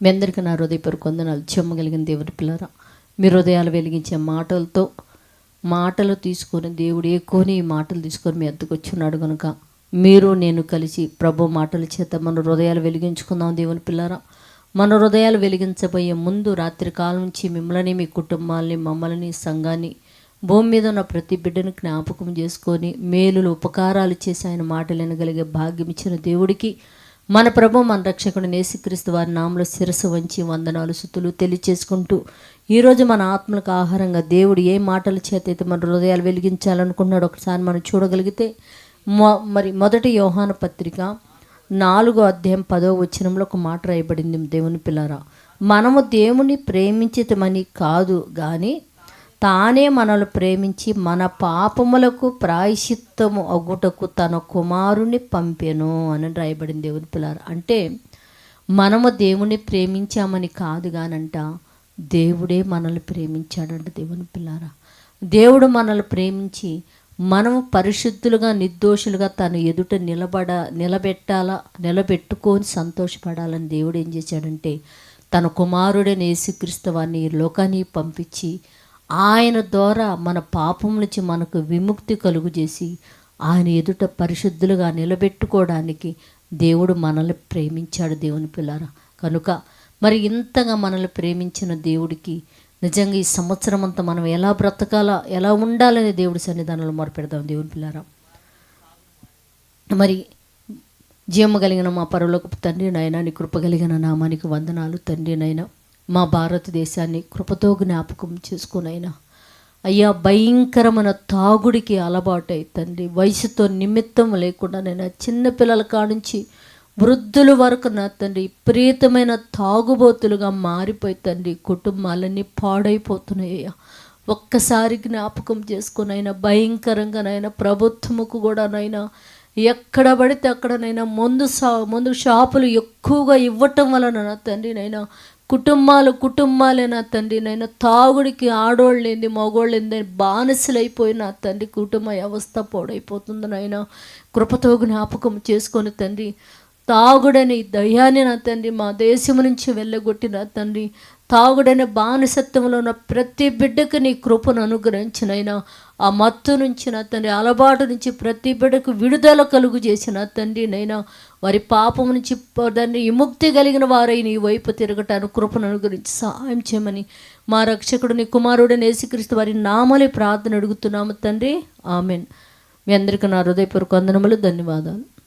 మీ అందరికీ నా హృదయపూర్వక వందనాలు. చెమ్మగలిగిన దేవుడి పిల్లరా మీ హృదయాలు వెలిగించే మాటలతో మాటలు తీసుకొని దేవుడు ఎక్కువని ఈ మాటలు తీసుకొని మీ అద్దకు వచ్చున్నాడు కనుక మీరు నేను కలిసి ప్రభు మాటల చేత మన హృదయాలు వెలిగించుకుందాం దేవుని పిల్లరా. మన హృదయాలు వెలిగించబోయే ముందు రాత్రి కాలం నుంచి మిమ్మల్ని మీ కుటుంబాలని మమ్మల్ని సంఘాన్ని భూమి మీద ఉన్న ప్రతి బిడ్డను జ్ఞాపకం చేసుకొని మేలులు ఉపకారాలు చేసి ఆయన మాటలు వినగలిగే భాగ్యం ఇచ్చిన దేవుడికి మన ప్రభు మన రక్షకుడు నేసుక్రీస్తు వారి నామలో శిరస్సు వంచి వందనాలు సుతులు తెలియచేసుకుంటూ ఈరోజు మన ఆత్మలకు ఆహారంగా దేవుడు ఏ మాటల చేత అయితే మన హృదయాలు వెలిగించాలనుకున్నాడు ఒకసారి మనం చూడగలిగితే మొ మరి మొదటి యోహాన పత్రిక నాలుగో అధ్యాయం పదో వచనంలో ఒక మాట రాయబడింది దేవుని పిల్లరా. మనము దేవుని ప్రేమించితమని కాదు కానీ తానే మనల్ని ప్రేమించి మన పాపములకు ప్రాయశ్చిత్తము అగుటకు తన కుమారుని పంపెను అని రాయబడింది దేవుని పిల్లారు అంటే మనము దేవుని ప్రేమించామని కాదు కానంట దేవుడే మనల్ని ప్రేమించాడంట దేవుని పిల్లారా దేవుడు మనల్ని ప్రేమించి మనము పరిశుద్ధులుగా నిర్దోషులుగా తన ఎదుట నిలబడ నిలబెట్టాలా నిలబెట్టుకొని సంతోషపడాలని దేవుడు ఏం చేశాడంటే తన కుమారుడైన యేసుక్రీస్తు వారిని లోకాన్ని పంపించి ఆయన ద్వారా మన పాపం నుంచి మనకు విముక్తి కలుగు చేసి ఆయన ఎదుట పరిశుద్ధులుగా నిలబెట్టుకోవడానికి దేవుడు మనల్ని ప్రేమించాడు దేవుని పిల్లారా. కనుక మరి ఇంతగా మనల్ని ప్రేమించిన దేవుడికి నిజంగా ఈ సంవత్సరం అంతా మనం ఎలా బ్రతకాలా ఎలా ఉండాలని దేవుడి సన్నిధానంలో మొరపెడదాం దేవుని పిల్లారా. మరి జీవము కలిగిన మా పరలోకపు తండ్రి నాయన నీ కృప కలిగిన నామానికి వందనాలు తండ్రి నాయన. మా భారతదేశాన్ని కృపతో జ్ఞాపకం చేసుకునైనా. అయ్యా భయంకరమైన తాగుడికి అలవాటు తండ్రి వయసుతో నిమిత్తం లేకుండా నేను చిన్నపిల్లల కానుంచి వృద్ధుల వరకు నా తండ్రి విపరీతమైన తాగుబోతులుగా మారిపోయి తండ్రి కుటుంబాలన్నీ పాడైపోతున్నాయ్యా ఒక్కసారి జ్ఞాపకం చేసుకునైనా భయంకరంగానైనా ప్రభుత్వముకు కూడానైనా ఎక్కడ పడితే అక్కడనైనా ముందు సా ముందు షాపులు ఎక్కువగా ఇవ్వటం వలన నా తండ్రి నైనా కుటుంబాలు కుటుంబాలే నా తండ్రి. నైనా తాగుడికి ఆడోళ్ళేంది మగోళ్ళేంది బానిసలైపోయి నా తండ్రి కుటుంబ వ్యవస్థ పాడైపోతుంది నాయన. కృపతో జ్ఞాపకం చేసుకొని తండ్రి తాగుడని దయ్యాన్ని నా తండ్రి మా దేశం నుంచి వెళ్ళగొట్టిన తండ్రి తాగుడని బానిసత్వంలో ఉన్న ప్రతి బిడ్డకు నీ కృపను అనుగ్రహించినైనా ఆ మత్తు నుంచి నా తండ్రి అలవాటు నుంచి ప్రతి బిడ్డకు విడుదల కలుగు చేసిన తండ్రి నైనా వారి పాపం నుంచి దాన్ని విముక్తి కలిగిన వారై నీ వైపు తిరగటానికి కృపను అనుగ్రహించి సహాయం చేయమని మా రక్షకుడు నీ కుమారుడు నేసిక్రీస్తు వారి నామలే ప్రార్థన అడుగుతున్నాము తండ్రి. ఆమెన్. మీ అందరికీ నా హృదయపూర్వక వందనములు ధన్యవాదాలు.